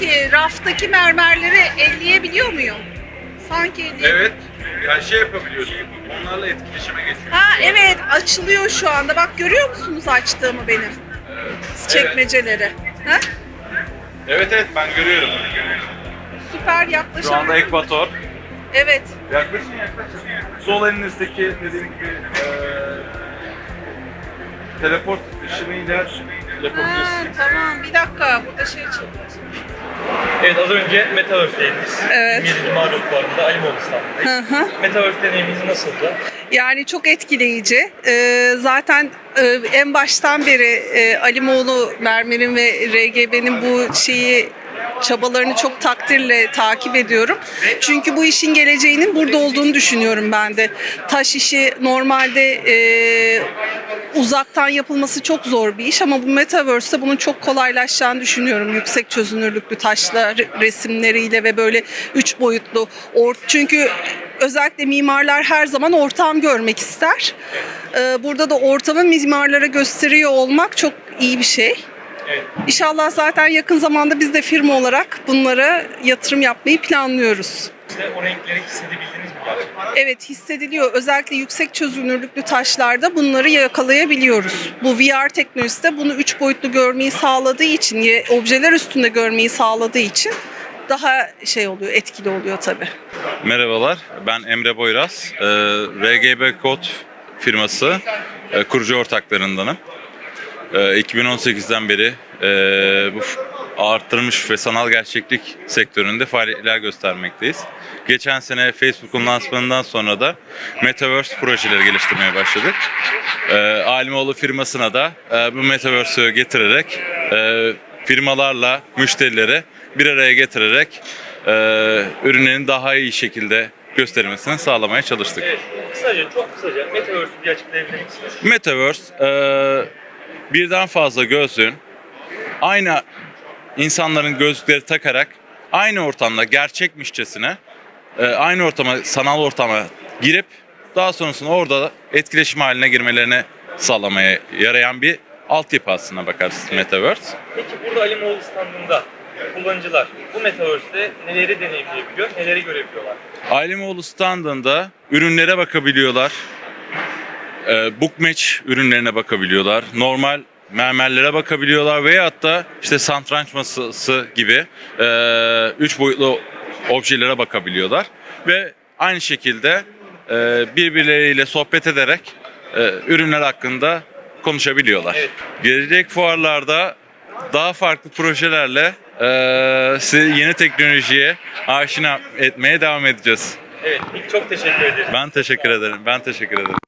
şuradaki raftaki mermerleri elleyebiliyor muyum? Sanki elleyebiliyorum. Evet. Yani şey yapabiliyorsun. Onlarla etkileşime geçiyorsun. Ha evet açılıyor şu anda. Bak görüyor musunuz açtığımı benim? Çekmeceleri. Ha? Evet evet ben görüyorum. Süper Şu anda ekvator. Evet. Yaklaşın yaklaşın. Sol elinizdeki dediğim gibi eee teleport ışınıyla Ha, yapabiliyorsunuz. tamam bir dakika burada şey çıktı. Evet az önce Metaverse'deydiniz. Evet. 27. Mağara fuarında Alimoğlu Hı standındayız. hı. Metaverse deneyiminiz nasıldı? Yani çok etkileyici. Ee, zaten e, en baştan beri e, Alimoğlu Mermer'in ve RGB'nin bu şeyi çabalarını çok takdirle takip ediyorum. Çünkü bu işin geleceğinin burada olduğunu düşünüyorum ben de. Taş işi normalde e, uzaktan yapılması çok zor bir iş ama bu Metaverse'te bunun çok kolaylaşacağını düşünüyorum. Yüksek çözünürlüklü taşlar resimleriyle ve böyle üç boyutlu. Or çünkü özellikle mimarlar her zaman ortam görmek ister. Ee, burada da ortamı mimarlara gösteriyor olmak çok iyi bir şey. İnşallah zaten yakın zamanda biz de firma olarak bunlara yatırım yapmayı planlıyoruz. Size o renkleri hissedebildiniz mi? Evet hissediliyor. Özellikle yüksek çözünürlüklü taşlarda bunları yakalayabiliyoruz. Bu VR teknolojisi de bunu üç boyutlu görmeyi sağladığı için, objeler üstünde görmeyi sağladığı için daha şey oluyor, etkili oluyor tabii. Merhabalar, ben Emre Boyraz. Ee, RGB Kod firması e, kurucu ortaklarındanım. Ee, 2018'den beri e, bu arttırılmış ve sanal gerçeklik sektöründe faaliyetler göstermekteyiz. Geçen sene Facebook'un lansmanından sonra da Metaverse projeleri geliştirmeye başladık. Ee, Alimoğlu firmasına da e, bu Metaverse'ü getirerek e, firmalarla müşterileri bir araya getirerek e, ürünlerin daha iyi şekilde gösterilmesini sağlamaya çalıştık. Evet. Kısaca, çok kısaca Metaverse'ü bir açıklayabilir misiniz? Metaverse e, birden fazla gözlüğün aynı insanların gözlükleri takarak aynı ortamda gerçekmişçesine e, aynı ortama sanal ortama girip daha sonrasında orada etkileşim haline girmelerini sağlamaya yarayan bir altyapı aslına bakarsınız Metaverse. Peki burada Alimoğlu standında kullanıcılar bu Metaverse'de neleri deneyimleyebiliyor, neleri görebiliyorlar? Alimoğlu standında ürünlere bakabiliyorlar. E, Bookmatch ürünlerine bakabiliyorlar. Normal mermerlere bakabiliyorlar veyahut da işte satranç masası gibi e, üç boyutlu objelere bakabiliyorlar. Ve aynı şekilde e, birbirleriyle sohbet ederek e, ürünler hakkında konuşabiliyorlar. Evet. Gelecek fuarlarda daha farklı projelerle e, sizi yeni teknolojiye aşina etmeye devam edeceğiz. Evet, çok teşekkür ederiz. Ben teşekkür ederim. Ben teşekkür ederim.